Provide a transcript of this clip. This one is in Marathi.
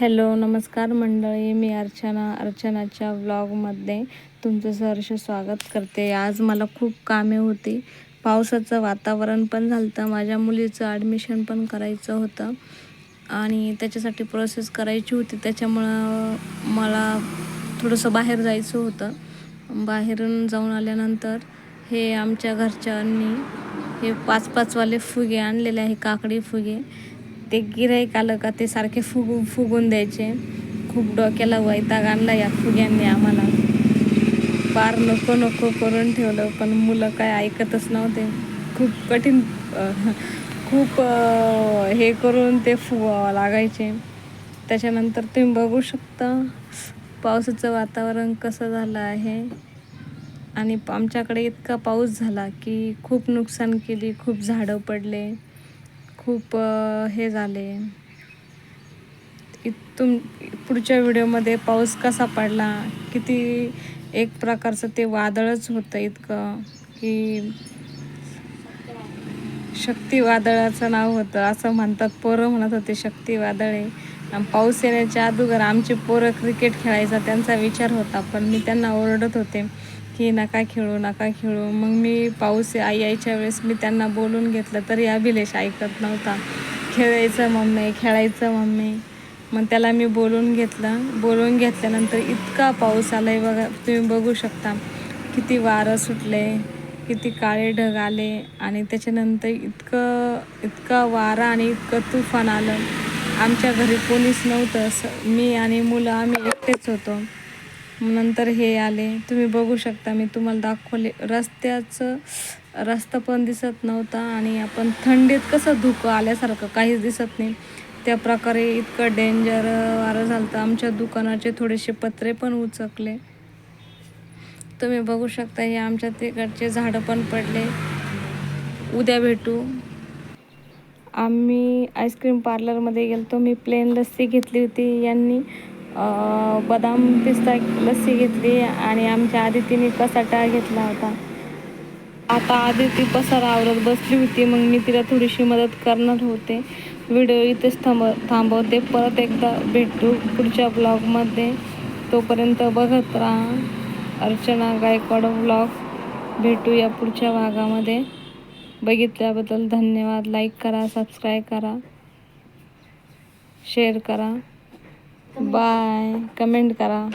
हॅलो नमस्कार मंडळी. मी अर्चना अर्चनाच्या व्लॉगमध्ये तुमचं सहर्ष स्वागत करते. आज मला खूप कामे होती. पावसाचं वातावरण पण झालं होतं माझ्या मुलीचं ॲडमिशन पण करायचं होतं. आणि त्याच्यासाठी प्रोसेस करायची होती. त्याच्यामुळं मला थोडंसं बाहेर जायचं होतं. बाहेरून जाऊन आल्यानंतर हे आमच्या घरच्यांनी हे पाच पाचवाले फुगे आणलेले आहे काकडी फुगे. ते गिराईक आलं का ते सारखे फुगू फुगून द्यायचे. खूप डोक्याला वैताग आणला या फुग्यांनी आम्हाला. पार नको नको करून ठेवलं पण मुलं काय ऐकतच नव्हते. खूप कठीण खूप हे करून ते फुगवावं लागायचे. त्याच्यानंतर तुम्ही बघू शकता पावसाचं वातावरण कसं झालं आहे. आणि आमच्याकडे इतका पाऊस झाला की खूप नुकसान केली खूप झाडं पडले. खूप हे झाले. तुम पुढच्या व्हिडिओमध्ये पाऊस कसा पडला किती एक प्रकारचं ते वादळच होतं इतकं की शक्ती वादळाचं नाव होतं असं म्हणतात. पोरं म्हणत होते शक्ती वादळे. आहे पाऊस येण्याच्या अगोदर आमचे पोरं क्रिकेट खेळायचा त्यांचा विचार होता पण मी त्यांना ओरडत होते. की नका खेळू नका खेळू. मग मी पाऊस आई यायच्या वेळेस मी त्यांना बोलून घेतलं तरी अभिलेष ऐकत नव्हता. खेळायचं मम्मी खेळायचं मम्मी. मग त्याला मी बोलून घेतलं. बोलून घेतल्यानंतर इतका पाऊस आला आहे बघा तुम्ही बघू शकता. किती वारं सुटले किती काळे ढग आले आणि त्याच्यानंतर इतकं इतका वारा आणि इतकं तुफान आलं. आमच्या घरी कोणीच नव्हतं. स मी आणि मुलं आम्ही एकटेच होतो. नंतर हे आले. तुम्ही बघू शकता मी तुम्हाला दाखवले. रस्त्याचं रस्ता पण दिसत नव्हता आणि आपण थंडीत कसं धुकं आल्यासारखं काहीच दिसत नाही. त्या प्रकारे इतकं डेंजर वारं झालं तर आमच्या दुकानाचे थोडेसे पत्रे पण उचकले. तुम्ही बघू शकता हे आमच्या तिकडचे झाडं पण पडले. उद्या भेटू. आम्ही आईस्क्रीम पार्लरमध्ये गेलो मी प्लेन लस्सी घेतली होती. यांनी बदाम पिस्ता लस्सी घेतली आणि आमच्या आदितीने कसाटा घेतला होता. आता आदिती पसारा आवरत बसली होती मग मी तिला थोडीशी मदत करणार होते. व्हिडिओ इथेच थांब थांबवते. परत एकदा भेटू पुढच्या ब्लॉगमध्ये. तोपर्यंत बघत राहा. अर्चना गायकवाड ब्लॉग. भेटू या पुढच्या भागामध्ये. बघितल्याबद्दल धन्यवाद. लाईक करा सबस्क्राईब करा. शेअर करा. बाय. कमेंट करा.